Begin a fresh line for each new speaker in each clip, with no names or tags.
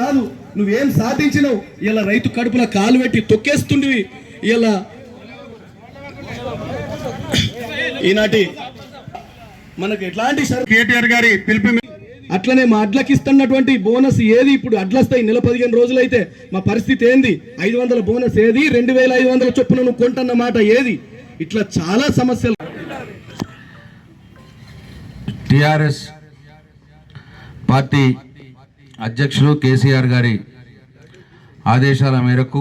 కాదు. నువ్వేం సాధించినావు? ఇలా రైతు కడుపుల కాలు పెట్టి తొక్కేస్తుండివి. ఇలా ఈనాటి మనకు ఎట్లాంటి
కేటీఆర్ గారి పిలుపు
అట్లనే మా అడ్లకి ఇస్తున్నటువంటి బోనస్ ఏది? ఇప్పుడు అడ్లస్తాయి నెల పదిహేను రోజులైతే. మా పరిస్థితి ఏంది? ఐదు వందల బోనస్ ఏది? రెండు వేల ఐదు వందల చొప్పున నువ్వు కొంటన్న మాట ఏది? ఇట్లా చాలా సమస్యలు.
టిఆర్ఎస్ పార్టీ అధ్యక్షులు కేసీఆర్ గారి ఆదేశాల మేరకు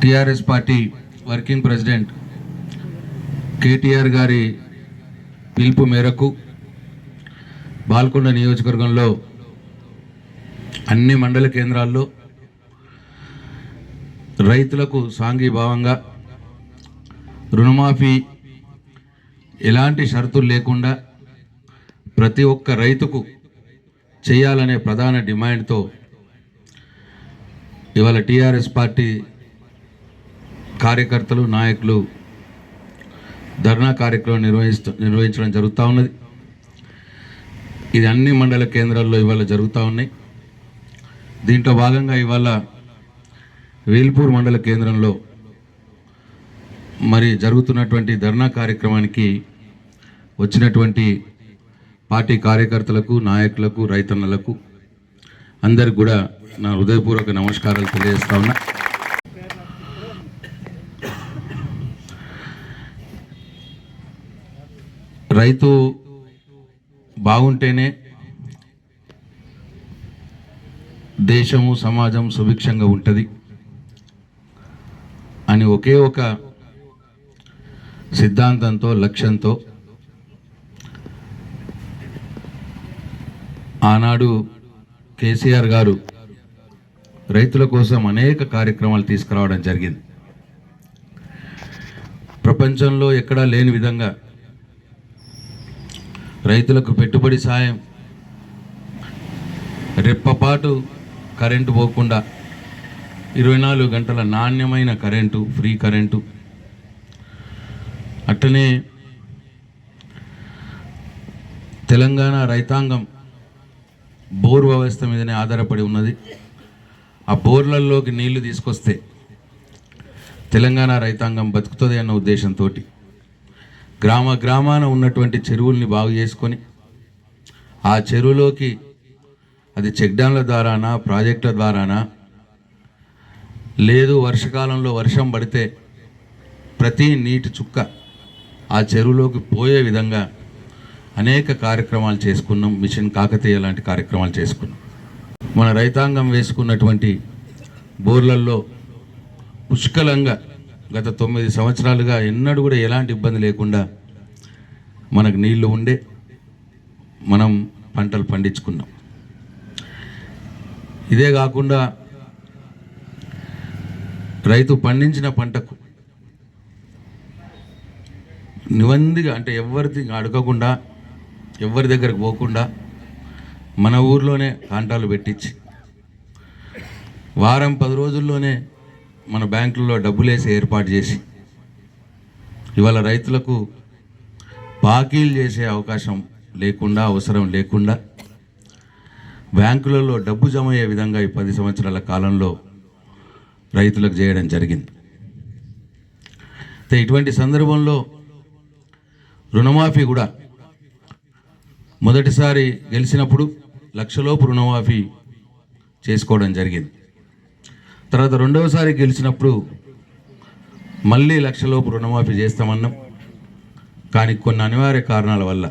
TRS party working president KTR గారి పిలుపు మేరకు బాల్కొండ నియోజకవర్గంలో అన్ని మండల కేంద్రాల్లో రైతులకు సాంఘీభావంగా రుణమాఫీ ఎలాంటి షరతులు లేకుండా ప్రతి ఒక్క రైతుకు చేయాలనే ప్రధాన డిమాండ్తో ఇవాళ టీఆర్ఎస్ పార్టీ కార్యకర్తలు నాయకులు ధర్నా కార్యక్రమం నిర్వహిస్తూ నిర్వహించడం జరుగుతూ ఉన్నది. ఇది అన్ని మండల కేంద్రాల్లో ఇవాళ జరుగుతూ ఉన్నాయి. దీంట్లో భాగంగా ఇవాళ వేల్పూర్ మండల కేంద్రంలో మరి జరుగుతున్నటువంటి ధర్నా కార్యక్రమానికి వచ్చినటువంటి పార్టీ కార్యకర్తలకు నాయకులకు రైతన్నలకు అందరికి కూడా నా హృదయపూర్వక నమస్కారాలు తెలియజేస్తా ఉన్నా. రైతు బాగుంటేనే దేశము సమాజం సుభిక్షంగా ఉంటుంది అని ఒకే ఒక సిద్ధాంతంతో లక్ష్యంతో ఆనాడు కేసీఆర్ గారు రైతుల కోసం అనేక కార్యక్రమాలు తీసుకురావడం జరిగింది. ప్రపంచంలో ఎక్కడా లేని విధంగా రైతులకు పెట్టుబడి సాయం రెప్పపాటు కరెంటు పోకుండా ఇరవై నాలుగు గంటల నాణ్యమైన కరెంటు ఫ్రీ కరెంటు. అట్టనే తెలంగాణ రైతాంగం బోర్ వ్యవస్థ మీదనే ఆధారపడి ఉన్నది. ఆ బోర్లలోకి నీళ్ళు తీసుకొస్తే తెలంగాణ రైతాంగం బతుకుతుంది అన్న ఉద్దేశంతో గ్రామ గ్రామాన ఉన్నటువంటి చెరువుల్ని బాగు చేసుకొని ఆ చెరువులోకి అది చెక్ డ్యాంల ద్వారానా ప్రాజెక్టుల ద్వారానా లేదు వర్షకాలంలో వర్షం పడితే ప్రతి నీటి చుక్క ఆ చెరువులోకి పోయే విధంగా అనేక కార్యక్రమాలు చేసుకున్నాం. మిషన్ కాకతీయ లాంటి కార్యక్రమాలు చేసుకున్నాం. మన రైతాంగం వేసుకున్నటువంటి బోర్లల్లో పుష్కలంగా గత తొమ్మిది సంవత్సరాలుగా ఎన్నడూ కూడా ఎలాంటి ఇబ్బంది లేకుండా మనకు నీళ్ళు ఉండే మనం పంటలు పండించుకున్నాం. ఇదే కాకుండా రైతు పండించిన పంటకు నివందిగా అంటే ఎవరిది అడగకుండా ఎవరి దగ్గరకు పోకుండా మన ఊర్లోనే కాంటాలు పెట్టించి వారం పది రోజుల్లోనే మన బ్యాంకుల్లో డబ్బులు వేసి ఏర్పాటు చేసి ఇవాళ రైతులకు బాకీలు చేసే అవకాశం లేకుండా అవసరం లేకుండా బ్యాంకులలో డబ్బు జమ అయ్యే విధంగా ఈ పది సంవత్సరాల కాలంలో రైతులకు చేయడం జరిగింది. అయితే ఇటువంటి సందర్భంలో రుణమాఫీ కూడా మొదటిసారి గెలిచినప్పుడు లక్షలోపు రుణమాఫీ చేసుకోవడం జరిగింది. తర్వాత రెండవసారి గెలిచినప్పుడు మళ్ళీ లక్షలోపు రుణమాఫీ చేస్తామన్నాం. కానీ కొన్ని అనివార్య కారణాల వల్ల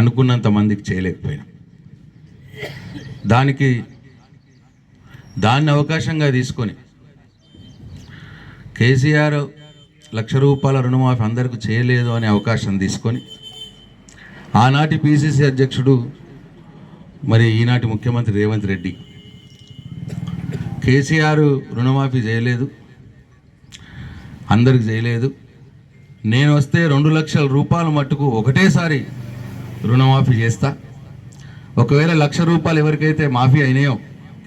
అనుకున్నంత మందికి చేయలేకపోయాం దానికి దాన్ని అవకాశంగా తీసుకొని కేసీఆర్ లక్ష రూపాయల రుణమాఫీ అందరికీ చేయలేదు అనే అవకాశం తీసుకొని ఆనాటి పిసిసి అధ్యక్షుడు మరి ఈనాటి ముఖ్యమంత్రి రేవంత్ రెడ్డి. కేసీఆర్ రుణమాఫీ చేయలేదు. అందరికి చేయలేదు. నేను వస్తే రెండు లక్షల రూపాయలు మట్టుకు ఒకటేసారి రుణమాఫీ చేస్తా. ఒకవేళ లక్ష రూపాయలు ఎవరికైతే మాఫీ అయినాయో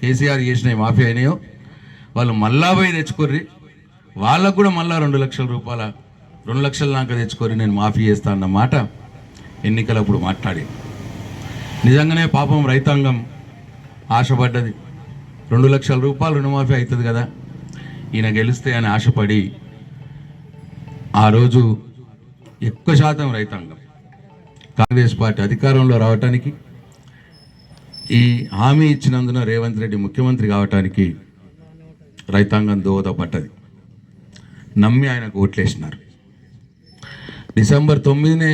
కేసీఆర్ చేసినవి మాఫీ అయినాయో వాళ్ళు మళ్ళా పోయి తెచ్చుకోర్రి. వాళ్ళకు కూడా మళ్ళా రెండు లక్షల రూపాయల రెండు లక్షల దాకా తెచ్చుకోర్రి నేను మాఫీ చేస్తా అన్న మాట. ఎన్నికలప్పుడు మాట్లాడి నిజంగానే పాపం రైతాంగం ఆశపడ్డది. రెండు లక్షల రూపాయలు రుణమాఫీ అవుతుంది కదా. ఈయన గెలిస్తే అని ఆశపడి ఆ రోజు ఎక్కువ శాతం రైతాంగం. కాంగ్రెస్ పార్టీ అధికారంలో రావటానికి ఈ హామీ ఇచ్చినందున రేవంత్ రెడ్డి ముఖ్యమంత్రి కావటానికి రైతాంగం దోహదపడ్డది. నమ్మి ఆయనకు ఓట్లేసినారు. డిసెంబర్ తొమ్మిదినే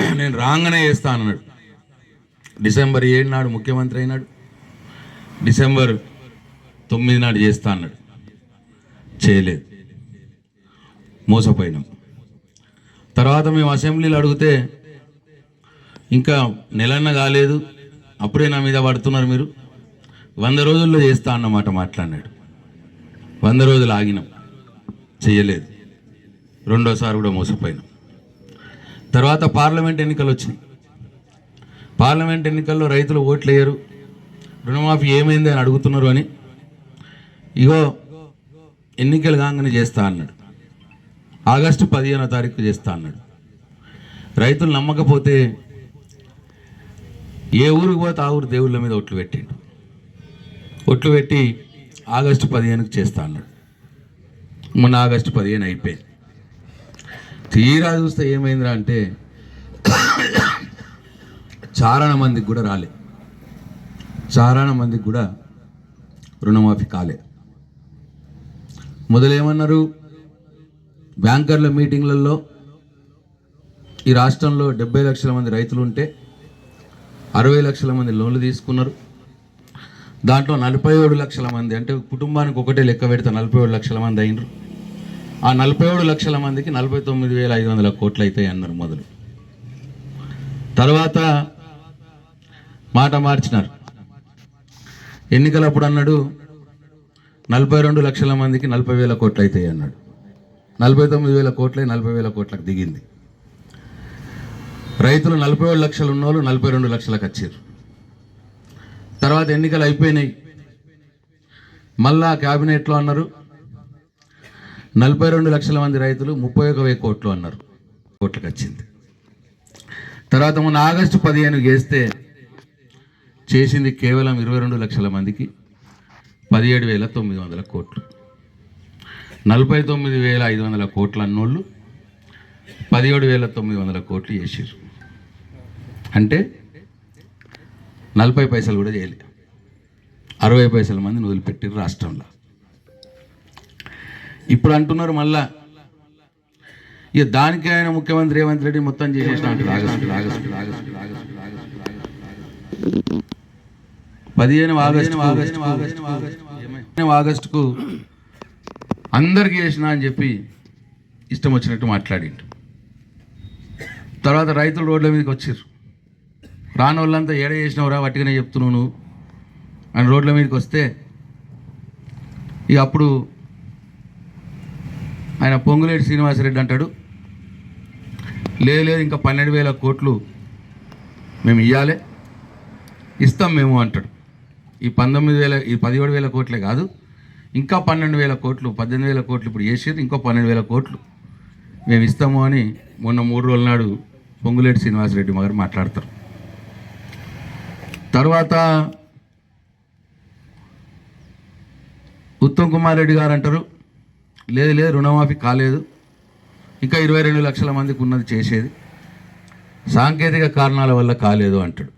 నేను రాగానే చేస్తానన్నాడు డిసెంబర్ ఏడు నాడు ముఖ్యమంత్రి అయినాడు. డిసెంబర్ తొమ్మిది నాడు చేస్తా అన్నాడు. చేయలేదు. మోసపోయినాం. తర్వాత మేము అసెంబ్లీలో అడిగితే ఇంకా నెలన్న కాలేదు అప్పుడే నా మీద పడుతున్నారు మీరు. వంద రోజుల్లో చేస్తా అన్నమాట మాట్లాడినాడు. వంద రోజులు ఆగినాం. చేయలేదు. రెండోసారి కూడా మోసపోయినాం. తర్వాత పార్లమెంట్ ఎన్నికలు వచ్చినాయి. పార్లమెంట్ ఎన్నికల్లో రైతులు ఓట్లు వేయరు రుణమాఫీ ఏమైంది అని అడుగుతున్నారు అని ఇగో ఎన్నికలు కాగానే చేస్తా అన్నాడు. ఆగస్టు పదిహేనో తారీఖు చేస్తా అన్నాడు. రైతులు నమ్మకపోతే ఏ ఊరికి పోతే ఆ ఊరు దేవుళ్ళ మీద ఒట్లు పెట్టిండు. ఒట్లు పెట్టి ఆగస్టు పదిహేనుకి చేస్తా అన్నాడు. మొన్న ఆగస్టు పదిహేను అయిపోయింది. తీరా చూస్తే ఏమైందిరా అంటే చారణ మందికి కూడా రాలే. చారణ మందికి కూడా రుణమాఫీ కాలే. మొదలేమన్నారు? బ్యాంకర్ల మీటింగ్లలో ఈ రాష్ట్రంలో డెబ్బై లక్షల మంది రైతులు ఉంటే అరవై లక్షల మంది లోన్లు తీసుకున్నారు. దాంట్లో నలభై ఏడు లక్షల మంది అంటే కుటుంబానికి ఒకటే లెక్క పెడితే నలభై ఏడు లక్షల మంది అయినరు. ఆ నలభై ఏడు లక్షల మందికి నలభై తొమ్మిది వేల ఐదు వందల కోట్లు అవుతాయి అన్నారు మొదలు. తర్వాత మాట మార్చినారు. ఎన్నికలప్పుడు అన్నాడు నలభై రెండు లక్షల మందికి నలభై వేల కోట్లు అవుతాయి అన్నాడు. నలభై తొమ్మిది వేల కోట్లే నలభై వేల కోట్లకు దిగింది. రైతులు నలభై ఏడు లక్షలు ఉన్నోళ్ళు నలభై రెండు లక్షలకు వచ్చారు. తర్వాత ఎన్నికలు అయిపోయినాయి. మళ్ళా క్యాబినెట్లో అన్నారు నలభై రెండు లక్షల మంది రైతులు ముప్పై ఒక వెయ్యి కోట్లు అన్నారు. కోట్లకు వచ్చింది. తర్వాత మొన్న ఆగస్టు పదిహేను చేస్తే చేసింది కేవలం ఇరవై రెండు లక్షల మందికి పదిహేడు వేల తొమ్మిది వందల కోట్లు. నలభై తొమ్మిది వేల ఐదు వందల కోట్లు అన్నోళ్ళు పదిహేడు వేల తొమ్మిది వందల కోట్లు చేసారు అంటే నలభై పైసలు కూడా చేయలే. అరవై పైసల మందిని వదిలిపెట్టారు రాష్ట్రంలో. ఇప్పుడు అంటున్నారు మళ్ళా. ఇక దానికి ఆయన ముఖ్యమంత్రి రేవంత్ రెడ్డి మొత్తం చేసేసిన పదిహేను ఆగస్టు ఆగస్టు ఆగస్టు ఆగస్టుకు అందరికి చేసిన అని చెప్పి ఇష్టం వచ్చినట్టు మాట్లాడిండు. తర్వాత రైతులు రోడ్ల మీదకి వచ్చారు రాని వాళ్ళంతా ఏడ చేసినవరా వట్టిగానే చెప్తున్నావు నువ్వు? అని రోడ్ల మీదకి వస్తే ఇక అప్పుడు ఆయన పొంగులేటి శ్రీనివాసరెడ్డి అంటాడు లేదు లేదు ఇంకా పన్నెండు వేల కోట్లు మేము ఇవ్వాలి ఇస్తాం మేము అంటాడు. ఈ పంతొమ్మిది వేల ఈ పదిహేడు వేల కోట్లే కాదు ఇంకా పన్నెండు వేల కోట్లు పద్దెనిమిది వేల కోట్లు ఇప్పుడు చేసేది ఇంకో పన్నెండు వేల కోట్లు మేము ఇస్తాము అని మొన్న మూడు రోజుల నాడు పొంగులేటి శ్రీనివాసరెడ్డి గారు మాట్లాడతారు. తర్వాత ఉత్తమ్ కుమార్ రెడ్డి గారు అంటారు లేదు లేదు రుణమాఫీ కాలేదు. ఇంకా ఇరవై రెండు లక్షల మందికి ఉన్నది చేసేది. సాంకేతిక కారణాల వల్ల కాలేదు అంటాడు.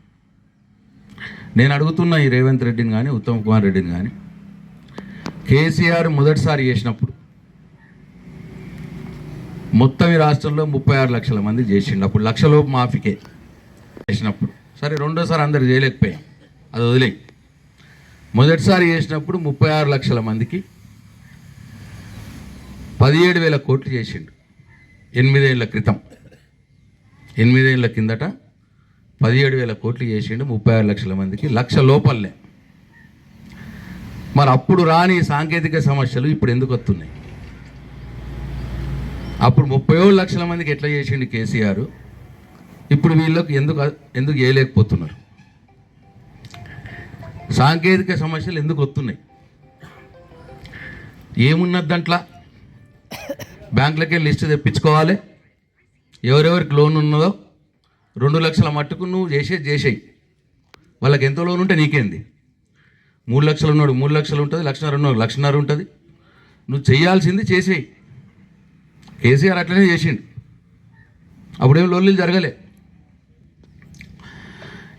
నేను అడుగుతున్న ఈ రేవంత్ రెడ్డిని కానీ ఉత్తమ్ కుమార్ రెడ్డిని కానీ కేసీఆర్ మొదటిసారి చేసినప్పుడు మొత్తం ఈ రాష్ట్రంలో ముప్పై ఆరు లక్షల మంది చేసిండు. అప్పుడు లక్షలోపు మాఫీకే చేసినప్పుడు. సరే రెండోసారి అందరు చేయలేకపోయాం. అది వదిలే మొదటిసారి చేసినప్పుడు ముప్పై ఆరు లక్షల మందికి పదిహేడు వేల కోట్లు చేసిండు. ఎనిమిదేళ్ళ క్రితం. ఎనిమిదేళ్ళ కిందట పదిహేడు వేల కోట్లు చేసిండు ముప్పై ఆరు లక్షల మందికి లక్ష లోపలనే మరి అప్పుడు రాని సాంకేతిక సమస్యలు ఇప్పుడు ఎందుకు వస్తున్నాయి? అప్పుడు ముప్పై ఏడు లక్షల మందికి ఎట్లా చేసిండు కేసీఆర్? ఇప్పుడు వీళ్ళకు ఎందుకు ఎందుకు చేయలేకపోతున్నారు? సాంకేతిక సమస్యలు ఎందుకు వస్తున్నాయి? ఏమున్నది దాంట్లో? బ్యాంకులకే లిస్ట్ తెప్పించుకోవాలి. ఎవరెవరికి లోన్ ఉన్నదో రెండు లక్షల మట్టుకు నువ్వు చేసే చేసేయి. వాళ్ళకి ఎంతో లోన్ ఉంటే నీకేంది? మూడు లక్షలు ఉన్నాడు మూడు లక్షలు ఉంటుంది లక్షన్నర ఉన్నాడు లక్షన్నర ఉంటుంది. నువ్వు చేయాల్సింది చేసేయి. కేసీఆర్ అట్లనే చేసిండు. అప్పుడేం లోన్లు జరగలే.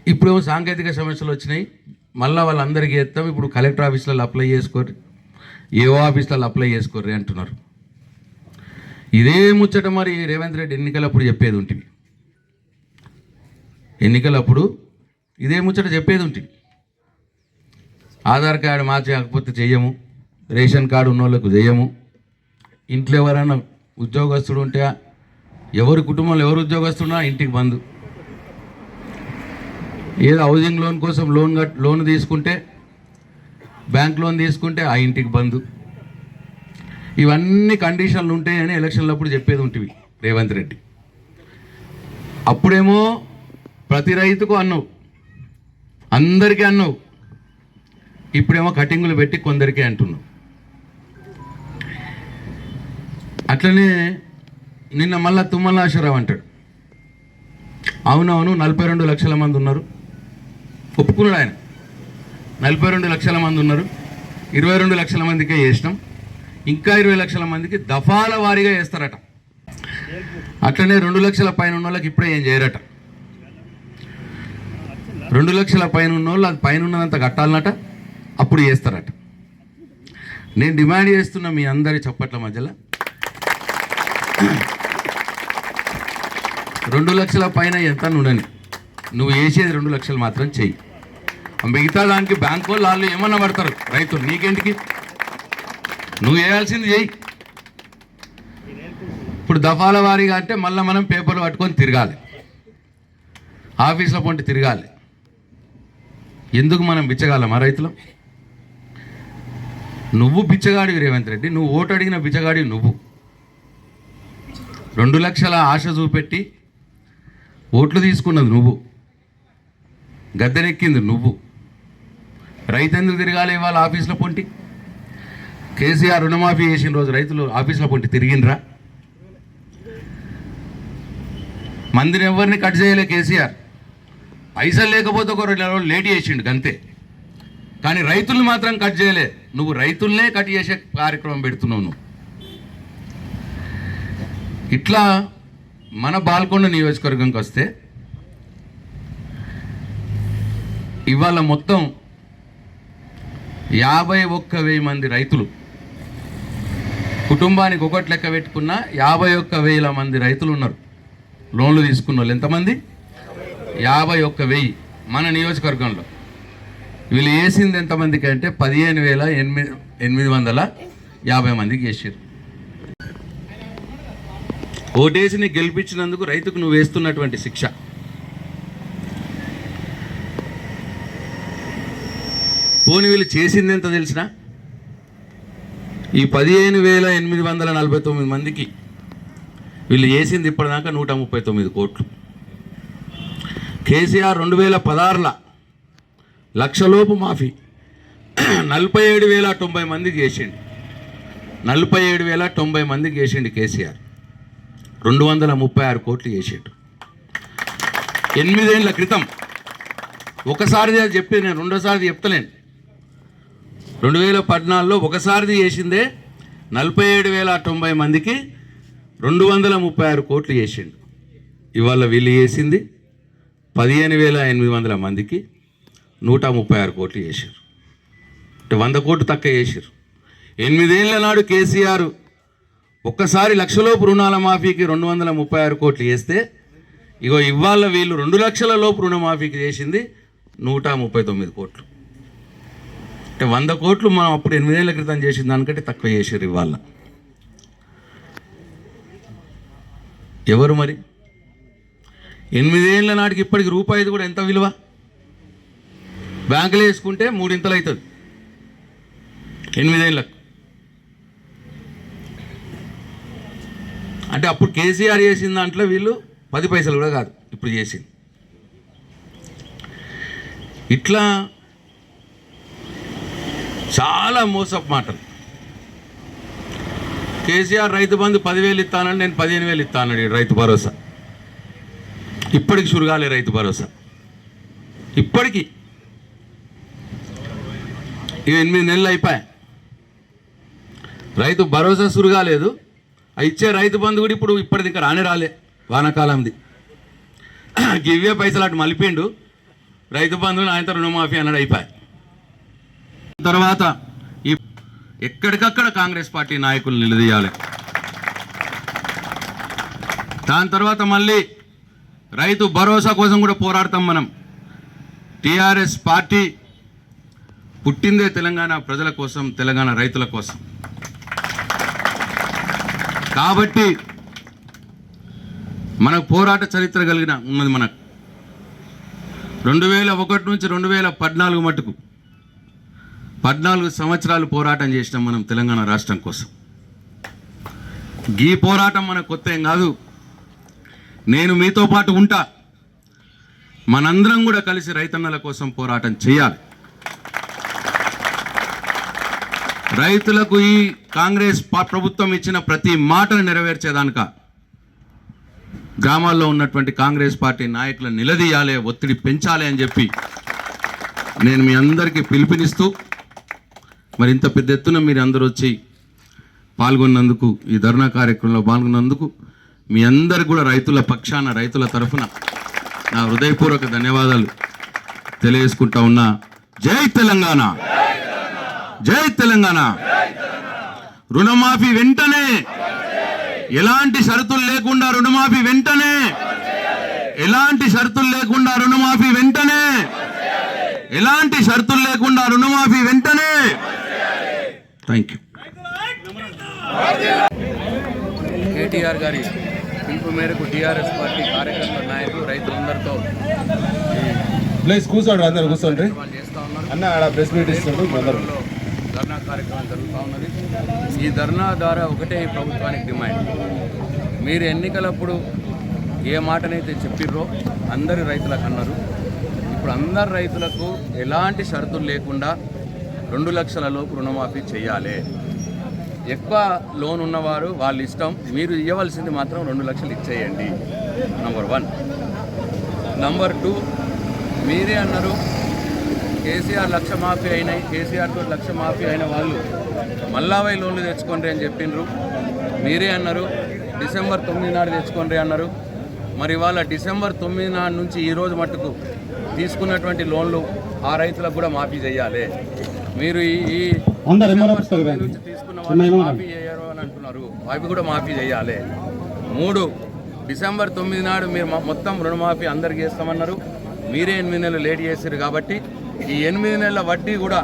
ఇప్పుడేమో సాంకేతిక సమస్యలు వచ్చినాయి. మళ్ళీ వాళ్ళందరికీ ఎత్తాం. ఇప్పుడు కలెక్టర్ ఆఫీసులలో అప్లై చేసుకోరు ఏఓ ఆఫీసులలో అప్లై చేసుకోర్రి అంటున్నారు. ఇదే ముచ్చట మరి రేవంత్ రెడ్డి ఎన్నికలప్పుడు చెప్పేది ఉంటుంది ఎన్నికలప్పుడు ఇదే ముచ్చట చెప్పేది ఉంటుంది ఆధార్ కార్డు మార్చకపోతే చెయ్యము. రేషన్ కార్డు ఉన్న వాళ్ళకు చెయ్యము. ఇంట్లో ఎవరైనా ఉద్యోగస్తుడు ఉంటే ఎవరి కుటుంబంలో ఎవరు ఉద్యోగస్తున్నా ఇంటికి బంధు ఏదో హౌసింగ్ లోన్ కోసం లోన్ లోన్ తీసుకుంటే బ్యాంక్ లోన్ తీసుకుంటే ఆ ఇంటికి బంధు ఇవన్నీ కండిషన్లు ఉంటాయని ఎలక్షన్లప్పుడు చెప్పేది ఉంటుంది రేవంత్ రెడ్డి. అప్పుడేమో ప్రతి రైతుకు అన్నావు అందరికీ అన్నావు. ఇప్పుడేమో కటింగులు పెట్టి కొందరికే అంటున్నావు. అట్లనే నిన్న మళ్ళా తుమ్మలాశరావు అంటాడు. అవునవును నలభై రెండు లక్షల మంది ఉన్నారు. ఒప్పుకున్నాడు ఆయన. నలభై రెండు లక్షల మంది ఉన్నారు. ఇరవై రెండు లక్షల మందికే చేసినాం. ఇంకా ఇరవై లక్షల మందికి దఫాల వారీగా వేస్తారట. అట్లనే రెండు లక్షల పైన ఉన్న వాళ్ళకి ఇప్పుడే ఏం చేయరట. రెండు లక్షల పైన ఉన్న వాళ్ళు అది పైన ఉన్నదంత కట్టాలన్నట అప్పుడు చేస్తారట నేను డిమాండ్ చేస్తున్న మీ అందరి చప్పట్ల మధ్యలో రెండు లక్షల పైన ఎంత ఉండని నువ్వు వేసేది రెండు లక్షలు మాత్రం చెయ్యి. మిగతా దానికి బ్యాంకు వాళ్ళు వాళ్ళు ఏమన్నా పడతారు? రైతులు నీకేంటికి? నువ్వు వేయాల్సింది చెయ్యి. ఇప్పుడు దఫాల వారీగా అంటే మళ్ళీ మనం పేపర్లు పట్టుకొని తిరగాలి. ఆఫీసులో పొంటి తిరగాలి. ఎందుకు మనం బిచ్చగాలమా రైతులు? నువ్వు బిచ్చగాడివి రేవంత్ రెడ్డి. నువ్వు ఓటు అడిగిన బిచ్చగాడి నువ్వు. రెండు లక్షల ఆశ చూపెట్టి ఓట్లు తీసుకున్నది నువ్వు. గద్దెనెక్కింది నువ్వు. రైతు ఎందుకు తిరగాలి ఇవాళ ఆఫీసులో పొంటి? కేసీఆర్ రుణమాఫీ చేసిన రోజు రైతులు ఆఫీసులో పొంటి తిరిగినరా మందిని ఎవరిని కట్ చేయలే కేసీఆర్? పైసలు లేకపోతే ఒక రెండు రోజులు లేట్ చేసిండు అంతే కానీ రైతుల్ని మాత్రం కట్ చేయలే. నువ్వు రైతుల్నే కట్ చేసే కార్యక్రమం పెడుతున్నావు నువ్వు. ఇట్లా మన బాల్కొండ నియోజకవర్గంకి వస్తే ఇవాళ మొత్తం యాభై ఒక్క వెయ్యి మంది రైతులు కుటుంబానికి ఒకటి లెక్క పెట్టుకున్న యాభై ఒక్క వేల మంది రైతులు ఉన్నారు. లోన్లు తీసుకున్న వాళ్ళు ఎంతమంది? యాభై ఒక్క వెయ్యి మన నియోజకవర్గంలో. వీళ్ళు వేసింది ఎంతమందికి అంటే పదిహేను వేల ఎనిమిది ఎనిమిది వందల యాభై మందికి వేసారు ఓటేసిని గెలిపించినందుకు రైతుకు నువ్వు వేస్తున్నటువంటి శిక్ష. పోనీ వీళ్ళు చేసింది ఎంత తెలిసినా ఈ పదిహేను వేల ఎనిమిది వందల నలభై తొమ్మిది మందికి వీళ్ళు చేసింది ఇప్పటిదాకా నూట ముప్పై తొమ్మిది కోట్లు. కేసీఆర్ రెండు వేల పదహారుల లక్షలోపు మాఫీ. నలభై ఏడు వేల తొంభై మందికి చేసిండు. నలభై ఏడు వేల తొంభై మందికి చేసిండు కేసీఆర్. రెండు వందల ముప్పై ఆరు కోట్లు చేసిండు. ఎనిమిదేళ్ళ క్రితం ఒకసారి అది చెప్పి నేను రెండోసారి చెప్తలేను. రెండు వేల పద్నాలుగులో ఒకసారిది చేసిందే నలభై ఏడు వేల తొంభై మందికి రెండు వందల ముప్పై ఆరు కోట్లు చేసిండు. ఇవాళ వీళ్ళు చేసింది పదిహేను వేల ఎనిమిది వందల మందికి నూట ముప్పై ఆరు కోట్లు చేశారు అంటే వంద కోట్లు తక్కువ చేశారు ఎనిమిదేళ్ళ నాడు కేసీఆర్ ఒక్కసారి లక్షలోపు రుణాల మాఫీకి రెండు వందల ముప్పై ఆరు కోట్లు చేస్తే ఇగో ఇవాళ వీళ్ళు రెండు లక్షల లోపు రుణమాఫీకి చేసింది నూట ముప్పై తొమ్మిది కోట్లు. అంటే వంద కోట్లు మనం అప్పుడు ఎనిమిదేళ్ళ క్రితం చేసిన దానికంటే తక్కువ చేశారు ఇవాళ. ఎవరు మరి? ఎనిమిదేళ్ళ నాటికి ఇప్పటికి రూపాయిది కూడా ఎంత విలువ? బ్యాంకులో వేసుకుంటే మూడింతలు అవుతుంది ఎనిమిదేళ్ళకు అంటే అప్పుడు కేసీఆర్ చేసిన దాంట్లో వీళ్ళు పది పైసలు కూడా కాదు ఇప్పుడు చేసింది. ఇట్లా చాలా మోసపు మాటలు కేసీఆర్ రైతు బంధు పదివేలు ఇస్తానని నేను పదిహేను వేలు ఇస్తానని రైతు భరోసా. ఇప్పటికి చురుగాలే రైతు భరోసా. ఇప్పటికి ఎనిమిది నెలలు అయిపోయాయి. రైతు భరోసా సురగాలేదు. ఇచ్చే రైతు బంధు కూడా ఇప్పుడు ఇప్పటిది ఇంకా రానే రాలే వానాకాలంది. గివ్వే పైసలు అటు మలిపిండు రైతు బంధువులు ఆయనతో రుణమాఫీ అన్నాడు అయిపోయాయి. తర్వాత ఈ ఎక్కడికక్కడ కాంగ్రెస్ పార్టీ నాయకులు నిలదీయాలి. దాని తర్వాత మళ్ళీ రైతు భరోసా కోసం కూడా పోరాడతాం మనం. టీఆర్ఎస్ పార్టీ పుట్టిందే తెలంగాణ ప్రజల కోసం తెలంగాణ రైతుల కోసం. కాబట్టి మనకు పోరాట చరిత్ర కలిగిన ఉన్నది మనకు. రెండు వేల ఒకటి నుంచి రెండు వేల పద్నాలుగు మటుకు పద్నాలుగు సంవత్సరాలు పోరాటం చేసినాం మనం తెలంగాణ రాష్ట్రం కోసం. ఈ పోరాటం మన కొత్త ఏం కాదు. నేను మీతో పాటు ఉంటా. మనందరం కూడా కలిసి రైతన్నల కోసం పోరాటం చేయాలి. రైతులకు ఈ కాంగ్రెస్ ప్రభుత్వం ఇచ్చిన ప్రతి మాటను నెరవేర్చేదానిక? గ్రామాల్లో ఉన్నటువంటి కాంగ్రెస్ పార్టీ నాయకులను నిలదీయాలి ఒత్తిడి పెంచాలి అని చెప్పి నేను మీ అందరికీ పిలుపునిస్తూ మరి ఇంత పెద్ద ఎత్తున మీరు అందరూ వచ్చి పాల్గొన్నందుకు ఈ ధర్నా కార్యక్రమంలో పాల్గొన్నందుకు మీ అందరు కూడా రైతుల పక్షాన రైతుల తరఫున నా హృదయపూర్వక ధన్యవాదాలు తెలియజేసుకుంటా ఉన్నా. జై తెలంగాణ! జై తెలంగాణ! రుణమాఫీ వెంటనే! ఎలాంటి షరతులు లేకుండా రుణమాఫీ వెంటనే! ఎలాంటి షరతులు లేకుండా రుణమాఫీ వెంటనే! ఎలాంటి షరతులు లేకుండా రుణమాఫీ వెంటనే! Thank you.
కేటీఆర్ గారి పిలుపు మేరకు టీఆర్ఎస్ పార్టీ కార్యకర్తల నాయకులు రైతులందరితో
ప్లేస్ కూర్చోండి అందరు కూర్చోండి. అన్న ఆడ ప్రెస్
మీట్లో ధర్నా కార్యక్రమం జరుగుతూ ఉన్నది ఈ ధర్నా ద్వారా ఒకటే ఈ ప్రభుత్వానికి డిమాండ్. మీరు ఎన్నికలప్పుడు ఏ మాటనైతే చెప్పిర్రో అందరి రైతులకు అన్నారు ఇప్పుడు అందరు రైతులకు ఎలాంటి షరతులు లేకుండా రెండు లక్షల లోపు రుణమాఫీ చేయాలి. ఎక్కువ లోన్ ఉన్నవారు వాళ్ళ ఇష్టం. మీరు ఇవ్వవలసింది మాత్రం రెండు లక్షలు ఇచ్చేయండి. నంబర్ వన్ నంబర్ టూ మీరే అన్నారు కేసీఆర్ లక్ష మాఫీ అయినాయి కేసీఆర్తో లక్ష మాఫీ అయిన వాళ్ళు మల్లావై లోన్లు తెచ్చుకోండి అని చెప్పిండ్రు మీరే అన్నారు డిసెంబర్ తొమ్మిది నాడు తెచ్చుకోండి అన్నారు. మరి వాళ్ళ డిసెంబర్ తొమ్మిది నాడు నుంచి ఈరోజు మట్టుకు తీసుకున్నటువంటి లోన్లు ఆ రైతులకు కూడా మాఫీ చేయాలి. మీరు ఈ తీసుకున్న వాళ్ళు మాఫీ చేయరు అని అంటున్నారు. అవి కూడా మాఫీ చేయాలి. మూడు డిసెంబర్ తొమ్మిది నాడు మీరు మొత్తం రుణమాఫీ అందరికి చేస్తామన్నారు. మీరే ఎనిమిది నెలలు లేట్ చేశారు కాబట్టి ఈ ఎనిమిది నెలల వడ్డీ కూడా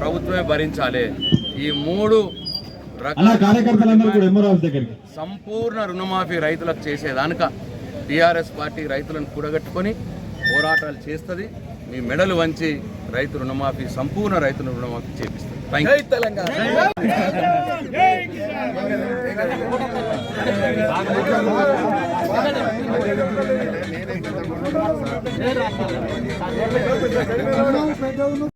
ప్రభుత్వమే భరించాలి. ఈ మూడు సంపూర్ణ రుణమాఫీ రైతులకు చేసేదానిక టీఆర్ఎస్ పార్టీ రైతులను కూడగట్టుకొని పోరాటాలు చేస్తుంది. మీ మెడలు వంచి రైతు రుణమాఫీ సంపూర్ణ రైతుల రుణమాఫీ థ్యాంక్ యూ